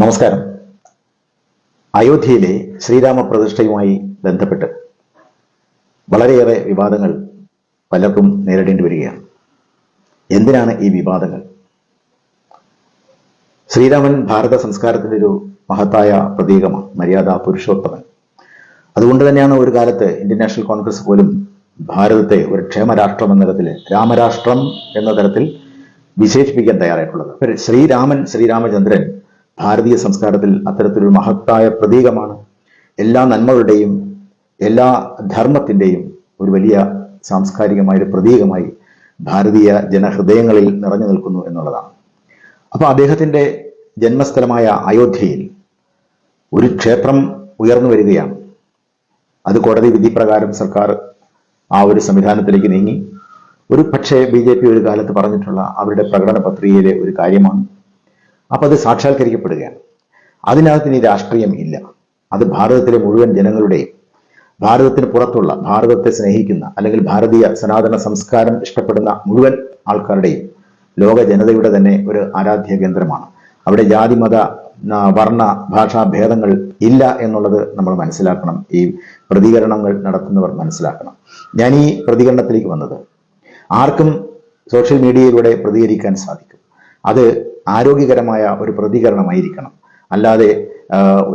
നമസ്കാരം. അയോധ്യയിലെ ശ്രീരാമ പ്രതിഷ്ഠയുമായി ബന്ധപ്പെട്ട് വളരെയേറെ വിവാദങ്ങൾ പലർക്കും നേരിടേണ്ടി വരികയാണ്. എന്തിനാണ് ഈ വിവാദങ്ങൾ? ശ്രീരാമൻ ഭാരത സംസ്കാരത്തിന്റെ ഒരു മഹത്തായ പ്രതീകമാണ് മര്യാദ പുരുഷോത്തമൻ. അതുകൊണ്ട് തന്നെയാണ് ഒരു കാലത്ത് ഇന്ത്യൻ നാഷണൽ കോൺഗ്രസ് പോലും ഭാരതത്തെ ഒരു ക്ഷേമരാഷ്ട്രം എന്ന തരത്തിൽ രാമരാഷ്ട്രം എന്ന തരത്തിൽ വിശേഷിപ്പിക്കാൻ തയ്യാറായിട്ടുള്ളത്. ശ്രീരാമൻ ശ്രീരാമചന്ദ്രൻ ഭാരതീയ സംസ്കാരത്തിൽ അത്തരത്തിലൊരു മഹത്തായ പ്രതീകമാണ്. എല്ലാ നന്മകളുടെയും എല്ലാ ധർമ്മത്തിന്റെയും ഒരു വലിയ സാംസ്കാരികമായ ഒരു പ്രതീകമായി ഭാരതീയ ജനഹൃദയങ്ങളിൽ നിറഞ്ഞു നിൽക്കുന്നു എന്നുള്ളതാണ്. അപ്പോൾ അദ്ദേഹത്തിന്റെ ജന്മസ്ഥലമായ അയോധ്യയിൽ ഒരു ക്ഷേത്രം ഉയർന്നു വരികയാണ്. അത് കോടതി വിധി പ്രകാരം സർക്കാർ ആ ഒരു സംവിധാനത്തിലേക്ക് നീങ്ങി. ഒരു പക്ഷേ ബി ജെ പി ഒരു കാലത്ത് പറഞ്ഞിട്ടുള്ള അവരുടെ പ്രകടന പത്രികയിലെ ഒരു കാര്യമാണ്. അപ്പോൾ അത് സാക്ഷാത്കരിക്കപ്പെടുകയാണ്. അതിനകത്ത് ഇനി രാഷ്ട്രീയം ഇല്ല. അത് ഭാരതത്തിലെ മുഴുവൻ ജനങ്ങളുടെയും ഭാരതത്തിന് പുറത്തുള്ള ഭാരതത്തെ സ്നേഹിക്കുന്ന അല്ലെങ്കിൽ ഭാരതീയ സനാതന സംസ്കാരം ഇഷ്ടപ്പെടുന്ന മുഴുവൻ ആൾക്കാരുടെയും ലോക ജനതയുടെ തന്നെ ഒരു ആരാധ്യ കേന്ദ്രമാണ്. അവിടെ ജാതി മത വർണ ഭാഷാ ഭേദങ്ങൾ ഇല്ല എന്നുള്ളത് നമ്മൾ മനസ്സിലാക്കണം. ഈ പ്രതികരണങ്ങൾ നടത്തുന്നവർ മനസ്സിലാക്കണം. ഞാൻ ഈ പ്രതികരണത്തിലേക്ക് വന്നത് ആർക്കും സോഷ്യൽ മീഡിയയിലൂടെ പ്രതികരിക്കാൻ സാധിക്കും. അത് ആരോഗ്യകരമായ ഒരു പ്രതികരണമായിരിക്കണം. അല്ലാതെ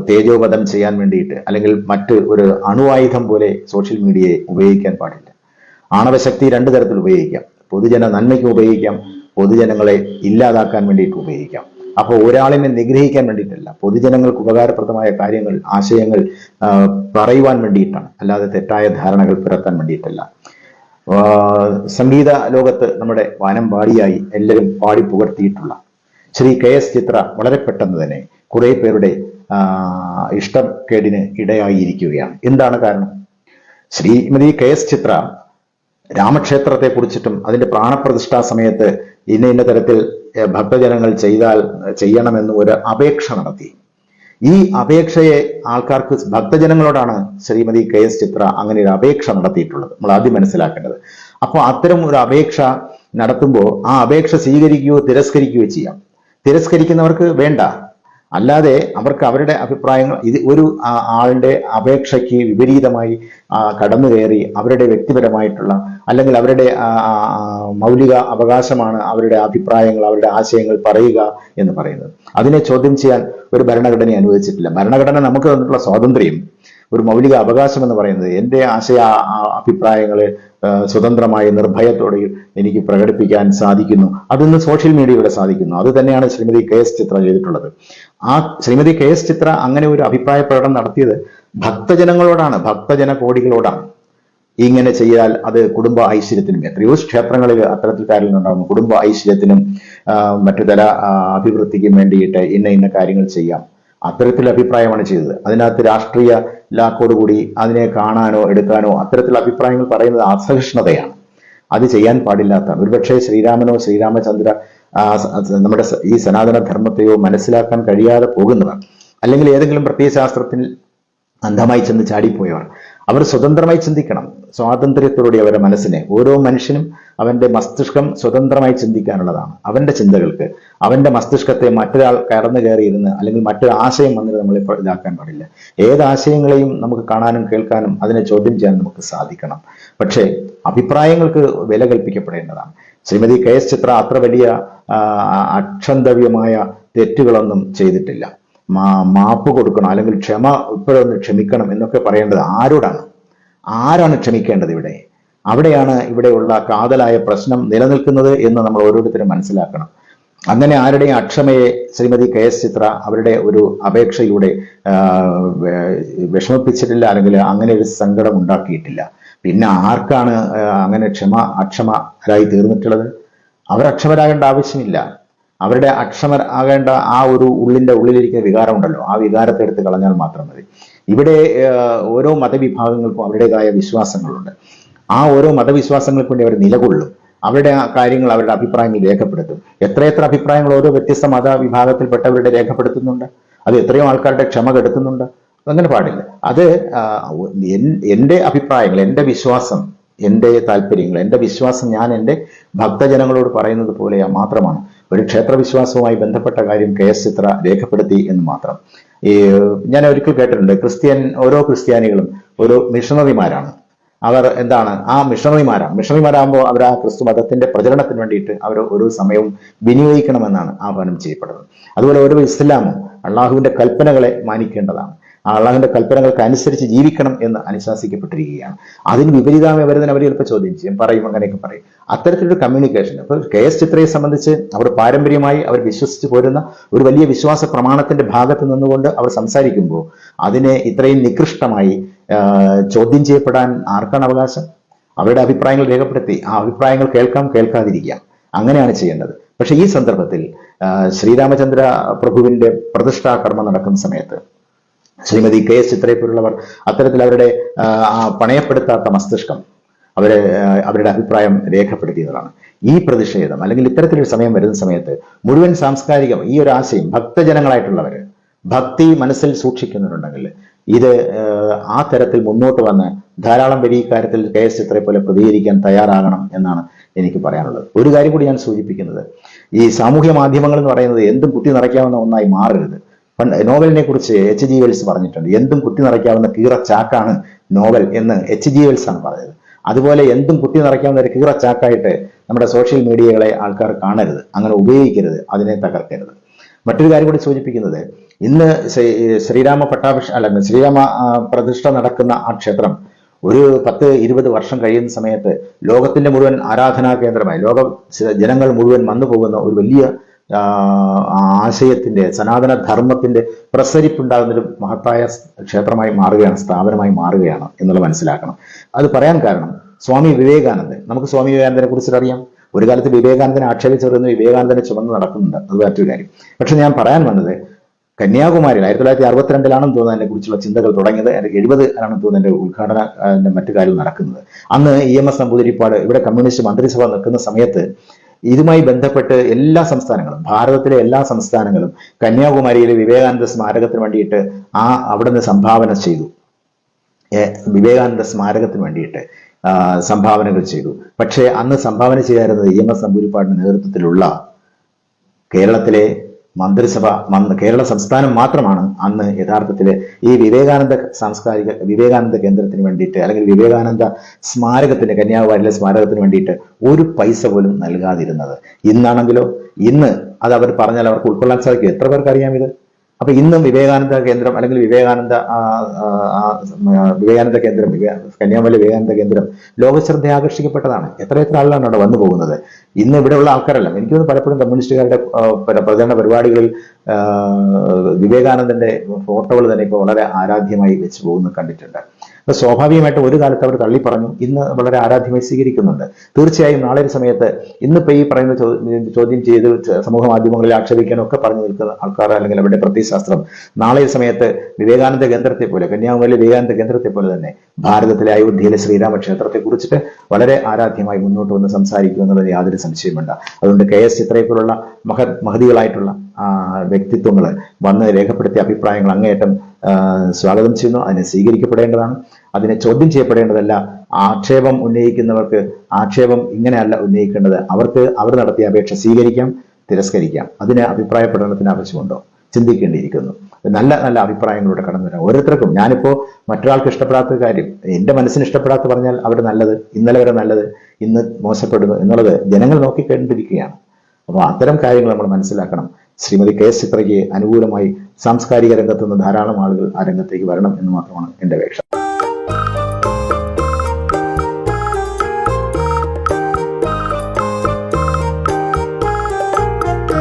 തേജോപദം ചെയ്യാൻ വേണ്ടിയിട്ട് അല്ലെങ്കിൽ മറ്റ് ഒരു അണുവായുധം പോലെ സോഷ്യൽ മീഡിയയെ ഉപയോഗിക്കാൻ പാടില്ല. ആണവശക്തി രണ്ടു തരത്തിൽ ഉപയോഗിക്കാം. പൊതുജന നന്മയ്ക്ക് ഉപയോഗിക്കാം പൊതുജനങ്ങളെ ഇല്ലാതാക്കാൻ വേണ്ടിയിട്ട് ഉപയോഗിക്കാം. അപ്പോൾ ഒരാളിനെ നിഗ്രഹിക്കാൻ വേണ്ടിയിട്ടല്ല പൊതുജനങ്ങൾക്ക് ഉപകാരപ്രദമായ കാര്യങ്ങൾ ആശയങ്ങൾ പറയുവാൻ വേണ്ടിയിട്ടാണ്. അല്ലാതെ തെറ്റായ ധാരണകൾ പിറത്താൻ വേണ്ടിയിട്ടല്ല. സംഗീത ലോകത്ത് നമ്മുടെ വാനം വാനമ്പാടിയായി എല്ലാവരും പാടി പുകർത്തിയിട്ടുള്ള ശ്രീ കെ എസ് ചിത്ര വളരെ പെട്ടെന്ന് തന്നെ കുറെ പേരുടെ ഇഷ്ടം കേടിന് ഇടയായിരിക്കുകയാണ്. എന്താണ് കാരണം? ശ്രീമതി കെ എസ് ചിത്ര രാമക്ഷേത്രത്തെ കുറിച്ചിട്ടും അതിന്റെ പ്രാണപ്രതിഷ്ഠാ സമയത്ത് ഇന്ന ഇന്ന തരത്തിൽ ഭക്തജനങ്ങൾ ചെയ്താൽ ചെയ്യണമെന്ന് ഒരു അപേക്ഷ നടത്തി. ഈ അപേക്ഷയെ ആൾക്കാർക്ക് ഭക്തജനങ്ങളോടാണ് ശ്രീമതി കെ എസ് ചിത്ര അങ്ങനെ ഒരു അപേക്ഷ നടത്തിയിട്ടുള്ളത്. നമ്മൾ ആദ്യം മനസ്സിലാക്കേണ്ടത്. അപ്പോൾ അത്തരം ഒരു അപേക്ഷ നടത്തുമ്പോൾ ആ അപേക്ഷ സ്വീകരിക്കുകയോ തിരസ്കരിക്കുകയോ ചെയ്യാം. തിരസ്കരിക്കുന്നവർക്ക് വേണ്ട. അല്ലാതെ അവർക്ക് അവരുടെ അഭിപ്രായങ്ങൾ ഇത് ഒരു ആളുടെ അപേക്ഷയ്ക്ക് വിപരീതമായി കടന്നു കയറി അവരുടെ വ്യക്തിപരമായിട്ടുള്ള അല്ലെങ്കിൽ അവരുടെ മൗലിക അവകാശമാണ് അവരുടെ അഭിപ്രായങ്ങൾ അവരുടെ ആശയങ്ങൾ പറയുക എന്ന് പറയുന്നത്. അതിനെ ചോദ്യം ചെയ്യാൻ ഒരു ഭരണഘടനയെ അനുവദിച്ചിട്ടില്ല. ഭരണഘടന നമുക്ക് തന്നിട്ടുള്ള സ്വാതന്ത്ര്യം ഒരു മൗലിക അവകാശം എന്ന് പറയുന്നത് എന്റെ ആശയ ആ, സ്വതന്ത്രമായി നിർഭയത്തോടെ എനിക്ക് പ്രകടിപ്പിക്കാൻ സാധിക്കുന്നു. അതിന്ന് സോഷ്യൽ മീഡിയയിലൂടെ സാധിക്കുന്നു. അത് തന്നെയാണ് ശ്രീമതി കെ എസ് ചിത്ര ചെയ്തിട്ടുള്ളത്. ആ ശ്രീമതി കെ എസ് ചിത്ര അങ്ങനെ ഒരു അഭിപ്രായ പ്രകടനം നടത്തിയത് ഭക്തജനങ്ങളോടാണ് ഭക്തജന കോടികളോടാണ് ഇങ്ങനെ ചെയ്താൽ അത് കുടുംബ ഐശ്വര്യത്തിനും എത്രയോ ക്ഷേത്രങ്ങളിൽ അത്തരത്തിൽ കാര്യങ്ങൾ ഉണ്ടാകുന്നു. കുടുംബ ഐശ്വര്യത്തിനും മറ്റു തല അഭിവൃദ്ധിക്കും വേണ്ടിയിട്ട് ഇന്ന ഇന്ന കാര്യങ്ങൾ ചെയ്യാം. അത്തരത്തിൽ അഭിപ്രായമാണ് ചെയ്തത്. അതിനകത്ത് രാഷ്ട്രീയ ലാക്കോടുകൂടി അതിനെ കാണാനോ എടുക്കാനോ അത്തരത്തിൽ അഭിപ്രായങ്ങൾ പറയുന്നത് അസഹിഷ്ണുതയാണ്. അത് ചെയ്യാൻ പാടില്ലാത്തതാണ് ഒരുപക്ഷെ ശ്രീരാമനോ ശ്രീരാമചന്ദ്ര നമ്മുടെ ഈ സനാതന ധർമ്മത്തെയോ മനസ്സിലാക്കാൻ കഴിയാതെ പോകുന്നവർ അല്ലെങ്കിൽ ഏതെങ്കിലും പ്രത്യയശാസ്ത്രത്തിൽ അന്ധമായി ചെന്ന് ചാടിപ്പോയവർ അവർ സ്വതന്ത്രമായി ചിന്തിക്കണം. സ്വാതന്ത്ര്യത്തോടെ അവരുടെ മനസ്സിനെ ഓരോ മനുഷ്യനും അവന്റെ മസ്തിഷ്കം സ്വതന്ത്രമായി ചിന്തിക്കാനുള്ളതാണ്. അവന്റെ ചിന്തകൾക്ക് അവന്റെ മസ്തിഷ്കത്തെ മറ്റൊരാൾ കടന്നു കയറിയിരുന്ന് അല്ലെങ്കിൽ മറ്റൊരു ആശയം വന്നിട്ട് നമ്മൾ ഇതാക്കാൻ പാടില്ല. ഏത് ആശയങ്ങളെയും നമുക്ക് കാണാനും കേൾക്കാനും അതിനെ ചോദ്യം ചെയ്യാൻ നമുക്ക് സാധിക്കണം. പക്ഷേ അഭിപ്രായങ്ങൾക്ക് വില കൽപ്പിക്കപ്പെടേണ്ടതാണ്. ശ്രീമതി കെ എസ് ചിത്ര അത്ര വലിയ അക്ഷന്തവ്യമായ തെറ്റുകളൊന്നും ചെയ്തിട്ടില്ല. മാപ്പ് കൊടുക്കണം അല്ലെങ്കിൽ ക്ഷമ ഇപ്പോഴൊന്ന് ക്ഷമിക്കണം എന്നൊക്കെ പറയേണ്ടത് ആരോടാണ്? ആരാണ് ക്ഷമിക്കേണ്ടത് ഇവിടെ? അവിടെയാണ് ഇവിടെയുള്ള കാതലായ പ്രശ്നം നിലനിൽക്കുന്നത് എന്ന് നമ്മൾ ഓരോരുത്തരും മനസ്സിലാക്കണം. അങ്ങനെ ആരുടെയും അക്ഷമയെ ശ്രീമതി കെ എസ് ചിത്ര അവരുടെ ഒരു അപേക്ഷയിലൂടെ വിഷമിപ്പിച്ചിട്ടില്ല അല്ലെങ്കിൽ അങ്ങനെ ഒരു സങ്കടം ഉണ്ടാക്കിയിട്ടില്ല. പിന്നെ ആർക്കാണ് അങ്ങനെ ക്ഷമ അക്ഷമരായി തീർന്നിട്ടുള്ളത്? അവർ അക്ഷമരാകേണ്ട ആവശ്യമില്ല. അവരുടെ അക്ഷമർ ആകേണ്ട ആ ഒരു ഉള്ളിന്റെ ഉള്ളിലിരിക്കുന്ന വികാരമുണ്ടല്ലോ. ആ വികാരത്തെ എടുത്ത് കളഞ്ഞാൽ മാത്രം മതി. ഇവിടെ ഓരോ മതവിഭാഗങ്ങൾക്കും അവരുടേതായ വിശ്വാസങ്ങളുണ്ട്. ആ ഓരോ മതവിശ്വാസങ്ങൾക്ക് വേണ്ടി അവർ നിലകൊള്ളും. അവരുടെ ആ കാര്യങ്ങൾ അവരുടെ അഭിപ്രായങ്ങൾ രേഖപ്പെടുത്തും. എത്രയെത്ര അഭിപ്രായങ്ങൾ ഓരോ വ്യത്യസ്ത മതവിഭാഗത്തിൽപ്പെട്ടവരുടെ രേഖപ്പെടുത്തുന്നുണ്ട്? അത് എത്രയോ ആൾക്കാരുടെ ക്ഷമ കെടുത്തുന്നുണ്ട്? അങ്ങനെ പാടില്ല. അത് എന്റെ അഭിപ്രായങ്ങൾ എന്റെ വിശ്വാസം എന്റെ താല്പര്യങ്ങൾ എന്റെ വിശ്വാസം ഞാൻ എന്റെ ഭക്തജനങ്ങളോട് പറയുന്നത് പോലെയാ മാത്രമാണ്. ഒരു ക്ഷേത്രവിശ്വാസവുമായി ബന്ധപ്പെട്ട കാര്യം കെ എസ് ചിത്ര രേഖപ്പെടുത്തി എന്ന് മാത്രം. ഈ ഞാൻ ഒരിക്കൽ കേട്ടിട്ടുണ്ട് ക്രിസ്ത്യൻ ഓരോ ക്രിസ്ത്യാനികളും ഒരു മിഷണറിമാരാണ്. അവർ എന്താണ് ആ മിഷണറിമാരാണ്. മിഷണറിമാരാകുമ്പോൾ അവർ ആ ക്രിസ്തു മതത്തിന്റെ പ്രചരണത്തിന് വേണ്ടിയിട്ട് അവർ ഒരു സമയവും വിനിയോഗിക്കണമെന്നാണ് ആഹ്വാനം ചെയ്യപ്പെടുന്നത്. അതുപോലെ ഓരോ ഇസ്ലാമും അള്ളാഹുവിന്റെ കൽപ്പനകളെ മാനിക്കേണ്ടതാണ്. ആ അള്ളാഹുവിന്റെ കൽപ്പനകൾക്ക് അനുസരിച്ച് ജീവിക്കണം എന്ന് അനുശാസിക്കപ്പെട്ടിരിക്കുകയാണ്. അതിന് വിപരീതമായി വരുന്നതിന് അവർ ചിലപ്പോൾ ചോദ്യം ചെയ്യും പറയും അങ്ങനെയൊക്കെ പറയും. അത്തരത്തിലൊരു കമ്മ്യൂണിക്കേഷൻ ഇപ്പോൾ കെ എസ് ചിത്രയെ സംബന്ധിച്ച് അവർ പാരമ്പര്യമായി അവർ വിശ്വസിച്ച് പോരുന്ന ഒരു വലിയ വിശ്വാസ പ്രമാണത്തിന്റെ ഭാഗത്ത് നിന്നുകൊണ്ട് അവർ സംസാരിക്കുമ്പോൾ അതിനെ ഇത്രയും നികൃഷ്ടമായി ചോദ്യം ചെയ്യപ്പെടാൻ ആർക്കാണ് അവകാശം? അവരുടെ അഭിപ്രായങ്ങൾ രേഖപ്പെടുത്തി ആ അഭിപ്രായങ്ങൾ കേൾക്കാം കേൾക്കാതിരിക്കാം. അങ്ങനെയാണ് ചെയ്യേണ്ടത്. പക്ഷേ ഈ സന്ദർഭത്തിൽ ശ്രീരാമചന്ദ്ര പ്രഭുവിന്റെ പ്രതിഷ്ഠാ കർമ്മം നടക്കുന്ന സമയത്ത് ശ്രീമതി കെ എസ് ചിത്രയെ പോലുള്ളവർ അത്തരത്തിൽ അവരുടെ പണയപ്പെടുത്താത്ത മസ്തിഷ്കം അവരെ അവരുടെ അഭിപ്രായം രേഖപ്പെടുത്തിയതാണ് ഈ പ്രതിഷേധം അല്ലെങ്കിൽ ഇത്തരത്തിലൊരു സമയം വരുന്ന സമയത്ത് മുഴുവൻ സാംസ്കാരികം ഈ ഒരു ആശയം ഭക്തജനങ്ങളായിട്ടുള്ളവര് ഭക്തി മനസ്സിൽ സൂക്ഷിക്കുന്നുണ്ടെങ്കിൽ ഇത് ആ, തരത്തിൽ മുന്നോട്ട് വന്ന് ധാരാളം പേര് ഈ കാര്യത്തിൽ കെ എസ് ചിത്രയെ പോലെ പ്രതികരിക്കാൻ തയ്യാറാകണം എന്നാണ് എനിക്ക് പറയാനുള്ളത്. ഒരു കാര്യം കൂടി ഞാൻ സൂചിപ്പിക്കുന്നത്. ഈ സാമൂഹ്യ മാധ്യമങ്ങൾ എന്ന് പറയുന്നത് എന്തും കുത്തി നിറയ്ക്കാവുന്ന ഒന്നായി മാറരുത്. നോവലിനെ കുറിച്ച് എച്ച് ജി വെൽസ് പറഞ്ഞിട്ടുണ്ട്. എന്തും കുത്തി നിറയ്ക്കാവുന്ന കീറ ചാക്കാണ് നോവൽ എന്ന് എച്ച് ജി വെൽസ് ആണ് പറഞ്ഞത്. അതുപോലെ എന്തും കുത്തി നിറയ്ക്കാവുന്ന ഒരു കീറ ചാക്കായിട്ട് നമ്മുടെ സോഷ്യൽ മീഡിയകളെ ആൾക്കാർ കാണരുത്. അങ്ങനെ ഉപയോഗിക്കരുത്. അതിനെ തകർക്കരുത്. മറ്റൊരു കാര്യം കൂടി സൂചിപ്പിക്കുന്നത് ഇന്ന് ശ്രീ- ശ്രീരാമ പട്ടാഭിഷ അല്ല ശ്രീരാമ പ്രതിഷ്ഠ നടക്കുന്ന ആ ക്ഷേത്രം ഒരു പത്ത് ഇരുപത് വർഷം കഴിയുന്ന സമയത്ത് ലോകത്തിന്റെ മുഴുവൻ ആരാധനാ കേന്ദ്രമായി ലോക ജനങ്ങൾ മുഴുവൻ വന്നു പോകുന്ന ഒരു വലിയ ആശയത്തിന്റെ സനാതന ധർമ്മത്തിന്റെ പ്രസരിപ്പുണ്ടാകുന്നൊരു മഹത്തായ ക്ഷേത്രമായി മാറുകയാണ് സ്ഥാപനമായി മാറുകയാണ് എന്നുള്ളത് മനസ്സിലാക്കണം. അത് പറയാൻ കാരണം സ്വാമി വിവേകാനന്ദൻ. നമുക്ക് സ്വാമി വിവേകാനന്ദനെ കുറിച്ചിട്ട് അറിയാം. ഒരു കാലത്ത് വിവേകാനന്ദനെ ആക്ഷേപിച്ചെറിയുന്ന വിവേകാനന്ദനെ ചുമന്ന് നടക്കുന്നുണ്ട്. അത് മറ്റൊരു കാര്യം. പക്ഷെ ഞാൻ പറയാൻ വന്നത് കന്യാകുമാരിയിൽ ആയിരത്തി തൊള്ളായിരത്തി അറുപത്തിരണ്ടിലാണെന്ന് തോന്നുന്നു അതിനെ കുറിച്ചുള്ള ചിന്തകൾ തുടങ്ങിയത് എഴുപത് ആണെന്ന് തോന്നുന്നു എന്റെ ഉദ്ഘാടന മറ്റു കാര്യങ്ങൾ നടക്കുന്നത്. അന്ന് ഇ എം എസ് നമ്പൂതിരിപ്പാട് ഇവിടെ കമ്മ്യൂണിസ്റ്റ് മന്ത്രിസഭ നിൽക്കുന്ന സമയത്ത് ഇതുമായി ബന്ധപ്പെട്ട് എല്ലാ സംസ്ഥാനങ്ങളും ഭാരതത്തിലെ എല്ലാ സംസ്ഥാനങ്ങളും കന്യാകുമാരിയിലെ വിവേകാനന്ദ സ്മാരകത്തിന് വേണ്ടിയിട്ട് ആ അവിടുന്ന് സംഭാവന ചെയ്തു. വിവേകാനന്ദ സ്മാരകത്തിന് വേണ്ടിയിട്ട് സംഭാവനകൾ ചെയ്തു. പക്ഷേ അന്ന് സംഭാവന ചെയ്യാറുന്നത് ഇ എം എസ് നമ്പൂരിപ്പാടിന്റെ നേതൃത്വത്തിലുള്ള കേരളത്തിലെ മന്ത്രിസഭ മന്ത്രി- കേരള സംസ്ഥാനം മാത്രമാണ് അന്ന് യഥാർത്ഥത്തിൽ ഈ വിവേകാനന്ദ സാംസ്കാരിക വിവേകാനന്ദ കേന്ദ്രത്തിന് വേണ്ടിയിട്ട് അല്ലെങ്കിൽ വിവേകാനന്ദ സ്മാരകത്തിന് കന്യാകുമാരിയിലെ സ്മാരകത്തിന് വേണ്ടിയിട്ട് ഒരു പൈസ പോലും നൽകാതിരുന്നത്. ഇന്നാണെങ്കിലോ? ഇന്ന് അത് അവർ പറഞ്ഞാൽ അവർക്ക് ഉൾക്കൊള്ളാൻ സാധിക്കും. എത്ര പേർക്ക് അറിയാം ഇത്? അപ്പൊ ഇന്നും വിവേകാനന്ദ കേന്ദ്രം അല്ലെങ്കിൽ വിവേകാനന്ദ വിവേകാനന്ദ കേന്ദ്രം കന്യാകുമാരി വിവേകാനന്ദ കേന്ദ്രം ലോകശ്രദ്ധ ആകർഷിക്കപ്പെട്ടതാണ് എത്ര എത്ര ആളാണ് അവിടെ വന്നു പോകുന്നത്? ഇന്ന് ഇവിടെയുള്ള ആൾക്കാരല്ല എനിക്ക് തോന്നുന്നു പലപ്പോഴും കമ്മ്യൂണിസ്റ്റുകാരുടെ പ്രചരണ പരിപാടികളിൽ വിവേകാനന്ദന്റെ ഫോട്ടോകൾ തന്നെ ഇപ്പോൾ വളരെ ആരാധ്യമായി വെച്ച് പോകുന്നത് കണ്ടിട്ടുണ്ട്. അപ്പൊ സ്വാഭാവികമായിട്ട് ഒരു കാലത്ത് അവർ തള്ളി പറഞ്ഞു ഇന്ന് വളരെ ആരാധ്യമായി സ്വീകരിക്കുന്നുണ്ട്. തീർച്ചയായും നാളെ ഒരു സമയത്ത് ഇന്നിപ്പോ ഈ പറയുന്ന ചോദ്യം ചെയ്ത് സമൂഹ മാധ്യമങ്ങളിൽ ആക്ഷേപിക്കാനൊക്കെ പറഞ്ഞു നിൽക്കുന്ന ആൾക്കാർ അല്ലെങ്കിൽ അവരുടെ പ്രത്യശാസ്ത്രം നാളെ ഒരു സമയത്ത് വിവേകാനന്ദ കേന്ദ്രത്തെ പോലെ കന്യാകുമാരിയിലെ വിവേകാനന്ദ കേന്ദ്രത്തെ പോലെ തന്നെ ഭാരതത്തിലെ അയോധ്യയിലെ ശ്രീരാമ ക്ഷേത്രത്തെ കുറിച്ചിട്ട് വളരെ ആരാധ്യമായി മുന്നോട്ട് വന്ന് സംസാരിക്കുമെന്നുള്ളത് യാതൊരു സംശയമുണ്ട് അതുകൊണ്ട് കെ എസ് ചിത്രയെ പോലുള്ള മഹ മഹതികളായിട്ടുള്ള വ്യക്തിത്വങ്ങൾ വന്ന് രേഖപ്പെടുത്തിയ അഭിപ്രായങ്ങൾ അങ്ങേയറ്റം സ്വാഗതം ചെയ്യുന്നു. അതിനെ സ്വീകരിക്കപ്പെടേണ്ടതാണ്. അതിനെ ചോദ്യം ചെയ്യപ്പെടേണ്ടതല്ല. ആക്ഷേപം ഉന്നയിക്കുന്നവർക്ക് ആക്ഷേപം ഇങ്ങനെയല്ല ഉന്നയിക്കേണ്ടത്. അവർക്ക് അവർ നടത്തിയ അപേക്ഷ സ്വീകരിക്കാം തിരസ്കരിക്കാം. അതിന് അഭിപ്രായ പഠനത്തിന് ആവശ്യമുണ്ടോ? ചിന്തിക്കേണ്ടിയിരിക്കുന്നു. നല്ല നല്ല അഭിപ്രായങ്ങളോടെ കടന്നു വരാം. ഓരോരുത്തർക്കും ഞാനിപ്പോൾ മറ്റൊരാൾക്ക് ഇഷ്ടപ്പെടാത്ത കാര്യം എന്റെ മനസ്സിന് ഇഷ്ടപ്പെടാത്ത പറഞ്ഞാൽ അവർ നല്ലത് ഇന്നലെ വരെ നല്ലത് ഇന്ന് മോശപ്പെടുന്നു എന്നുള്ളത് ജനങ്ങൾ നോക്കിക്കണ്ടിരിക്കുകയാണ്. അപ്പോൾ അത്തരം കാര്യങ്ങൾ നമ്മൾ മനസ്സിലാക്കണം. ശ്രീമതി കെ എസ് ചിത്രയ്ക്ക് അനുകൂലമായി സാംസ്കാരിക രംഗത്തുനിന്ന് ധാരാളം ആളുകൾ ആ രംഗത്തേക്ക് വരണം എന്ന് മാത്രമാണ് എന്റെ അപേക്ഷ.